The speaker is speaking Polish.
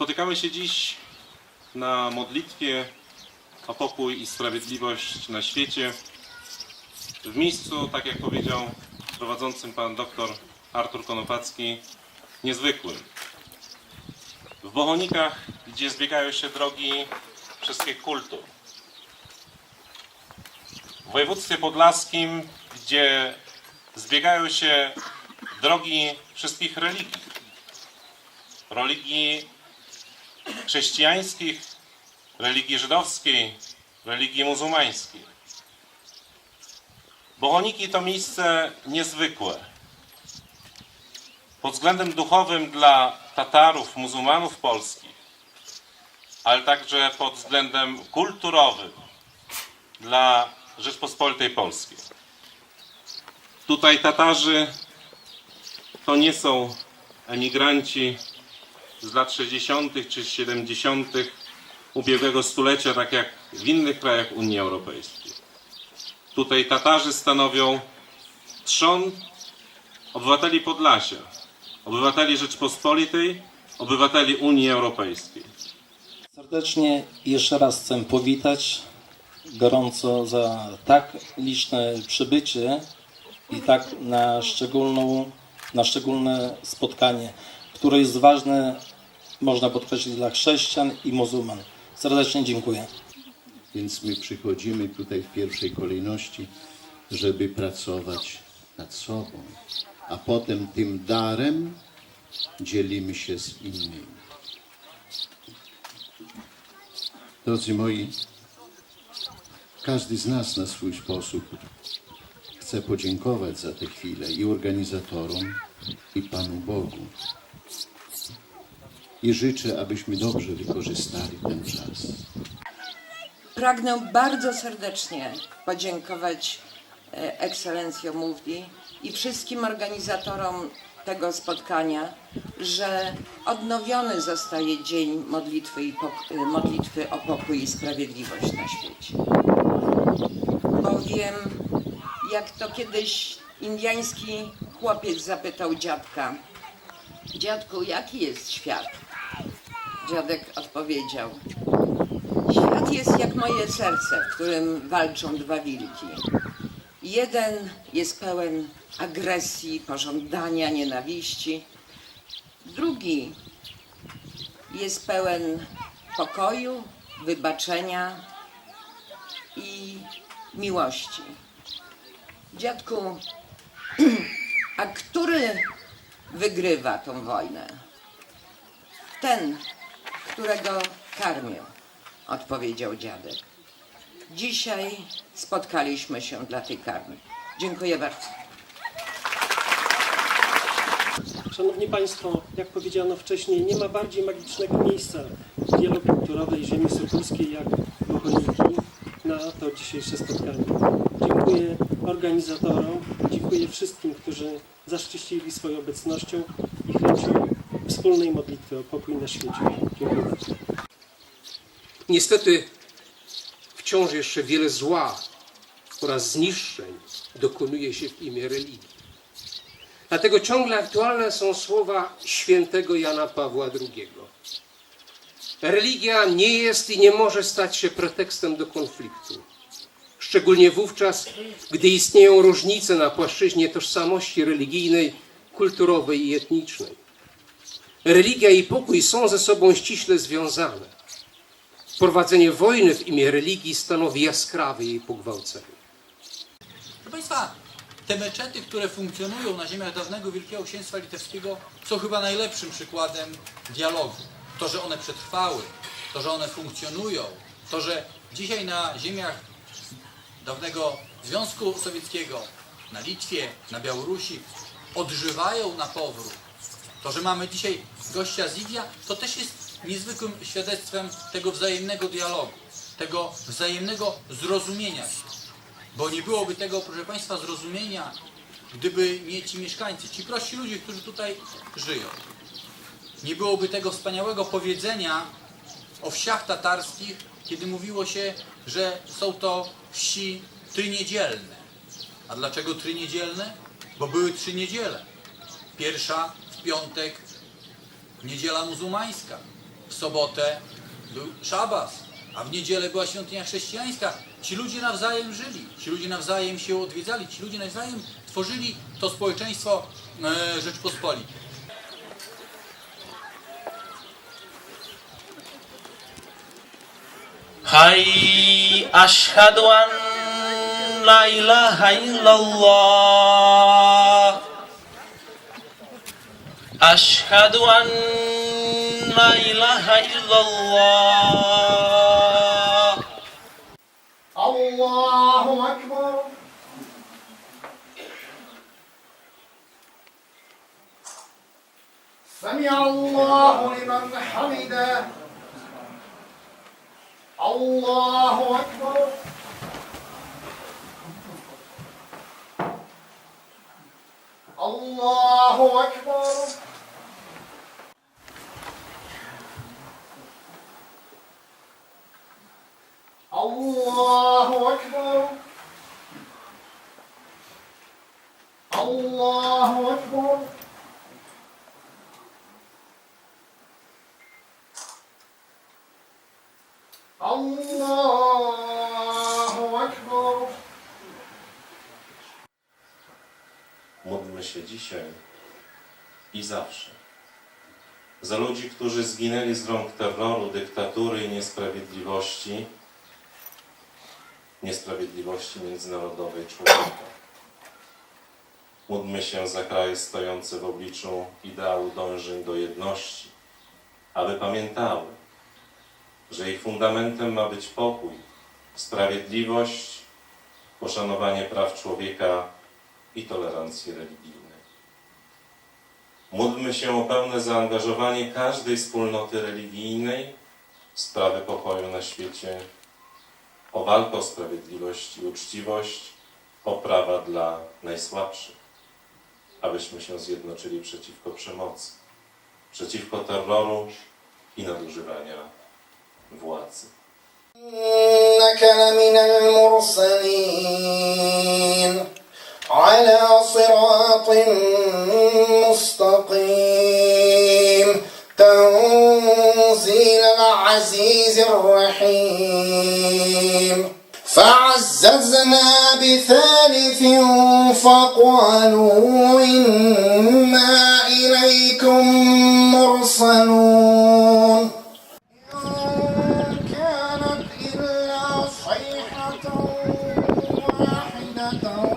Spotykamy się dziś na modlitwie o pokój i sprawiedliwość na świecie. W miejscu, tak jak powiedział prowadzącym pan doktor Artur Konopacki, niezwykłym. W Bohonikach, gdzie zbiegają się drogi wszystkich kultur. W województwie podlaskim, gdzie zbiegają się drogi wszystkich religii. Religii chrześcijańskich, religii żydowskiej, religii muzułmańskiej. Bohoniki to miejsce niezwykłe. Pod względem duchowym dla Tatarów, muzułmanów polskich, ale także pod względem kulturowym dla Rzeczpospolitej Polskiej. Tutaj Tatarzy to nie są emigranci z lat 60. czy 70. ubiegłego stulecia, tak jak w innych krajach Unii Europejskiej. Tutaj Tatarzy stanowią trzon obywateli Podlasia, obywateli Rzeczpospolitej, obywateli Unii Europejskiej. Serdecznie jeszcze raz chcę powitać gorąco za tak liczne przybycie i tak na, szczególną, na szczególne spotkanie, które jest ważne, można podkreślić, dla chrześcijan i muzułman. Serdecznie dziękuję. Więc my przychodzimy tutaj w pierwszej kolejności, żeby pracować nad sobą, a potem tym darem dzielimy się z innymi. Drodzy moi, każdy z nas na swój sposób chce podziękować za tę chwilę i organizatorom, i Panu Bogu. I życzę, abyśmy dobrze wykorzystali ten czas. Pragnę bardzo serdecznie podziękować e, Ekscelencjo Mufti i wszystkim organizatorom tego spotkania, że odnowiony zostaje Dzień Modlitwy, i e, modlitwy o pokój i sprawiedliwość na świecie. Bowiem, jak to kiedyś indiański chłopiec zapytał dziadka, dziadku, jaki jest świat? Dziadek odpowiedział, Świat jest jak moje serce, w którym walczą dwa wilki. Jeden jest pełen agresji, pożądania, nienawiści. Drugi jest pełen pokoju, wybaczenia i miłości. Dziadku, a który wygrywa tą wojnę? Ten, którego karmię odpowiedział dziadek. Dzisiaj spotkaliśmy się dla tej karmy. Dziękuję bardzo. Szanowni Państwo, jak powiedziano wcześniej, nie ma bardziej magicznego miejsca wielokulturowej ziemi sokólskiej jak Bohoniki na to dzisiejsze spotkanie. Dziękuję organizatorom, dziękuję wszystkim, którzy zaszczycili swoją obecnością i chęcią wspólnej modlitwy o pokój na świecie. Dziękuję bardzo. Niestety wciąż jeszcze wiele zła oraz zniszczeń dokonuje się w imię religii. Dlatego ciągle aktualne są słowa świętego Jana Pawła II. Religia nie jest i nie może stać się pretekstem do konfliktu. Szczególnie wówczas, gdy istnieją różnice na płaszczyźnie tożsamości religijnej, kulturowej i etnicznej. Religia i pokój są ze sobą ściśle związane. Prowadzenie wojny w imię religii stanowi jaskrawe jej pogwałcenie. Proszę Państwa, te meczety, które funkcjonują na ziemiach dawnego Wielkiego Księstwa Litewskiego są chyba najlepszym przykładem dialogu. To, że one przetrwały, to, że one funkcjonują, to, że dzisiaj na ziemiach dawnego Związku Sowieckiego, na Litwie, na Białorusi odżywają na powrót. To, że mamy dzisiaj gościa z to też jest niezwykłym świadectwem tego wzajemnego dialogu, tego wzajemnego zrozumienia się. Bo nie byłoby tego, proszę Państwa, zrozumienia, gdyby nie ci mieszkańcy, ci prości ludzie, którzy tutaj żyją. Nie byłoby tego wspaniałego powiedzenia o wsiach tatarskich, kiedy mówiło się, że są to wsi tryniedzielne. A dlaczego tryniedzielne? Bo były trzy niedziele. Pierwsza w piątek, niedziela muzułmańska. w sobotę był szabas, a w niedzielę była świątynia chrześcijańska. Ci ludzie nawzajem żyli, ci ludzie nawzajem się odwiedzali, ci ludzie nawzajem tworzyli to społeczeństwo e, Rzeczpospolitej. Hai ashhadu an la ilaha illallah أشهد أن لا إله إلا الله. الله أكبر. سمع الله لمن حمده. الله أكبر. الله أكبر. الله أكبر الله أكبر الله أكبر Módlmy się dzisiaj i zawsze za ludzi, którzy zginęli z rąk terroru, dyktatury i niesprawiedliwości, niesprawiedliwości międzynarodowej człowieka. Módlmy się za kraje stojące w obliczu ideału dążeń do jedności, aby pamiętały, że ich fundamentem ma być pokój, sprawiedliwość, poszanowanie praw człowieka i tolerancji religijnej. Módlmy się o pełne zaangażowanie każdej wspólnoty religijnej w sprawy pokoju na świecie, o walkę o sprawiedliwość i uczciwość, o prawa dla najsłabszych, abyśmy się zjednoczyli przeciwko przemocy, przeciwko terroru i nadużywania władzy. إنك لمن المرسلين على صراط مستقيم العزيز الرحيم. فعززنا بثالث فقالوا إنا إليكم مرسلون. كانت إلا صيحة واحدة